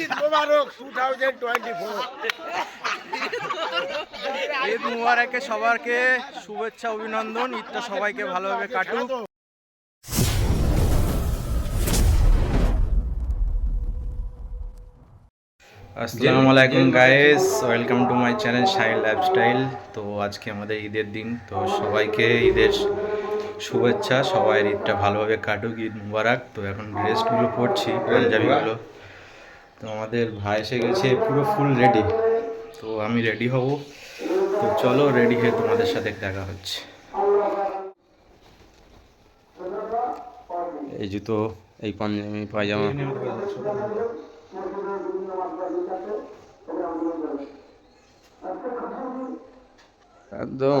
ঈদ মোবারক two thousand twenty four Eid মুবারকে সবারকে শুভেচ্ছা অভিনন্দন। ঈদটা সবাইকে ভালোভাবে কাটুক। আসসালামু আলাইকুম guys welcome to my channel Shine Lifestyle তো আজকে আমাদের ঈদের দিন। তো সবাইকে ঈদের শুভেচ্ছা। সবাই ঈদটা ভালোভাবে কাটুক ঈদ মুবারক। তো এখন ড্রেসগুলো পরছি পাঞ্জাবিগুলো। তো আমাদের ভাই এসে গেছে, পুরো ফুল রেডি তো আমি রেডি হব। তো চলো রেডি হয়ে তোমাদের সাথে দেখা হচ্ছে। এই জুতো, এই পাঞ্জাবি, পায়জামা। একদম।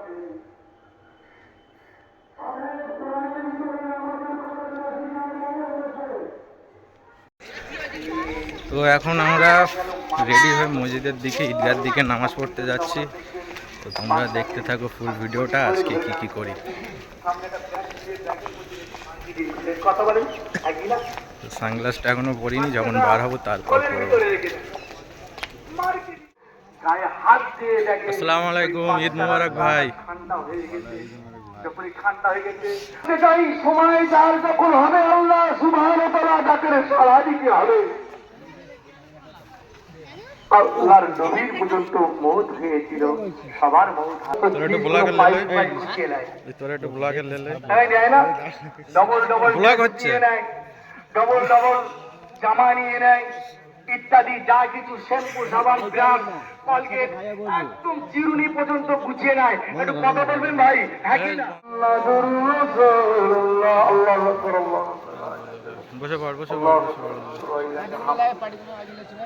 তো এখন আমরা রেডি হয়ে মসজিদের দিকে, ঈদগার দিকে নামাজ পড়তে যাচ্ছি। তো তোমরা দেখতে থাকো ফুল ভিডিওটা, আজকে কি কি করি। সানগ্লাসটা এখনও পরিনি, যখন বার হব তারপর পরবো। আসসালামু আলাইকুম, ঈদ মুবারক ভাই। সময় যার যখন হবে আল্লাহ ডাকের সাড়া দিতে হবে। আল্লাহর নবীর পর্যন্ত মৌত হয়েছিল সবার মৌত তোরা একটু ব্লগে লে লে। এই তোরা একটু ব্লগে লেলে ডবল ডবল ব্লগ হচ্ছে। ডবল ডবল জামা নিয়ে নেয় ইত্যাদি যা কিছু শ্যাম্পু সাবান গ্রাম কলগেট একদম চিরুনি পর্যন্ত গুছিয়ে নেয় একটু কথা বলবেন ভাই হ্যাঁ কি না আল্লাহ আকবার, আল্লাহ বসে পড় বসে পড়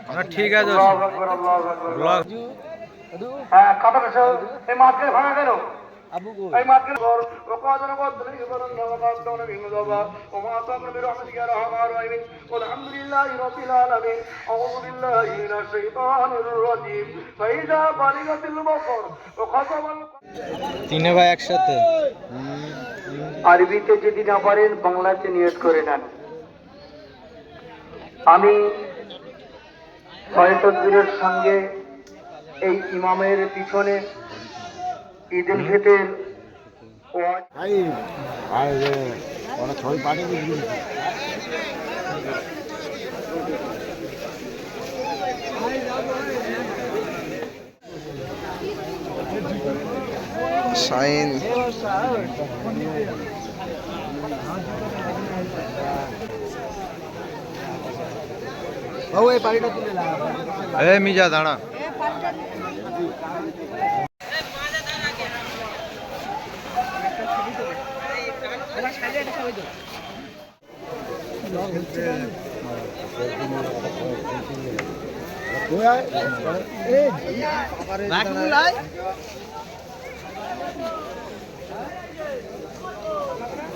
আচ্ছা, ঠিক আচ্ছা। আছে তিনে ভাই একসাথে। আরবিতে যদি না পারেন বাংলাতে নিয়োগ করে নেন। আমি ছয় তকবীরের সঙ্গে এই ইমামের পিছনে ঈদ উল ফিতর শাইন এ মিজা দাঁড়া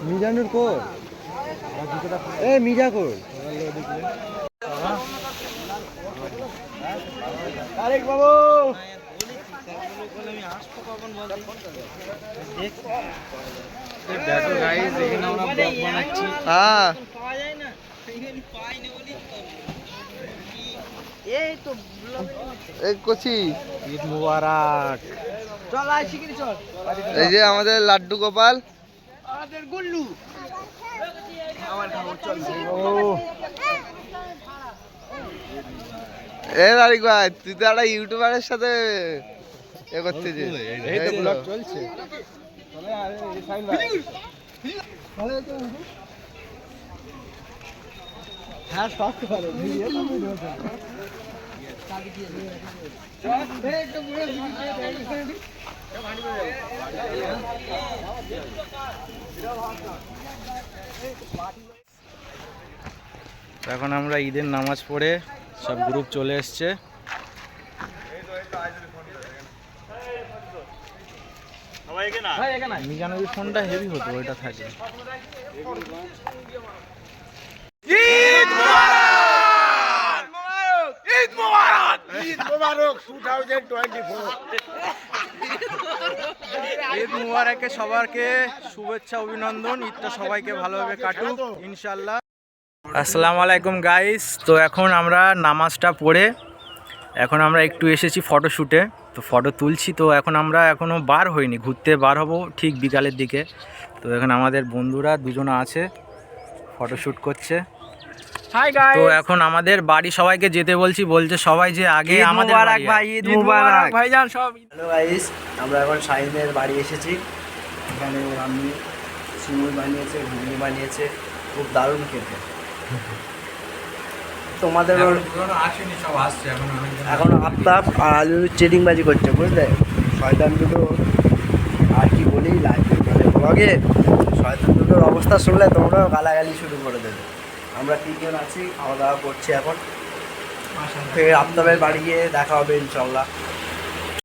মিজানুর কো এ মিজা কর আরেক বাবু। দেখো গাইস এখানে আমরা ব্লগ বানাচ্ছি। হ্যাঁ। এই কচি। ঈদ এ তারিক ভাই তুই তো একটা ইউটিউবারের সাথে এ করছিস এই তো ব্লগ চলছে। তো এখন আমরা ঈদের নামাজ পড়ে সব গ্রুপ চলে এসছে। ফোনটা হেভি হতো ওইটা থাকে ঈদ ঈদ মুবারকে! সবারকে শুভেচ্ছা অভিনন্দন। ঈদটা সবাইকে ভালোভাবে কাটুক ইনশাল্লাহ আসসালামু আলাইকুম গাইস তো এখন আমরা নামাজটা পড়ে এখন আমরা একটু এসেছি ফটোশ্যুটে। তো ফটো তুলছি তো এখন আমরা এখনও বার হইনি ঘুরতে বার হব ঠিক বিকালের দিকে। তো এখন আমাদের বন্ধুরা দুজনে আছে ফটোশ্যুট করছে। হাই তো এখন আমাদের বাড়ি সবাইকে যেতে বলছি বলছে সবাই যে আগে আমাদের বাড়ি আয়। ঈদ মুবারক ভাইজান সব। হ্যালো গাইস আমরা এখন শাহিনের বাড়ি এসেছি। এখানে আমি সিমুই বানিয়েছে ঘুগনি বানিয়েছে খুব দারুণ খেতে। তোমাদের এখন আফতাব আর আলু চেডিং বাজি করছে বুঝলে? শয়তান দুটো আর কি বলি লাইভ মানে ব্লগে শয়তান দুটোর অবস্থা শুনলে তোমরাও গালাগালি শুরু করে দেবে। আমরা তিনজন আছি খাওয়া দাওয়া করছি এখন। ফের আফতাবের বাড়ি গিয়ে দেখা হবে ইনশাল্লাহ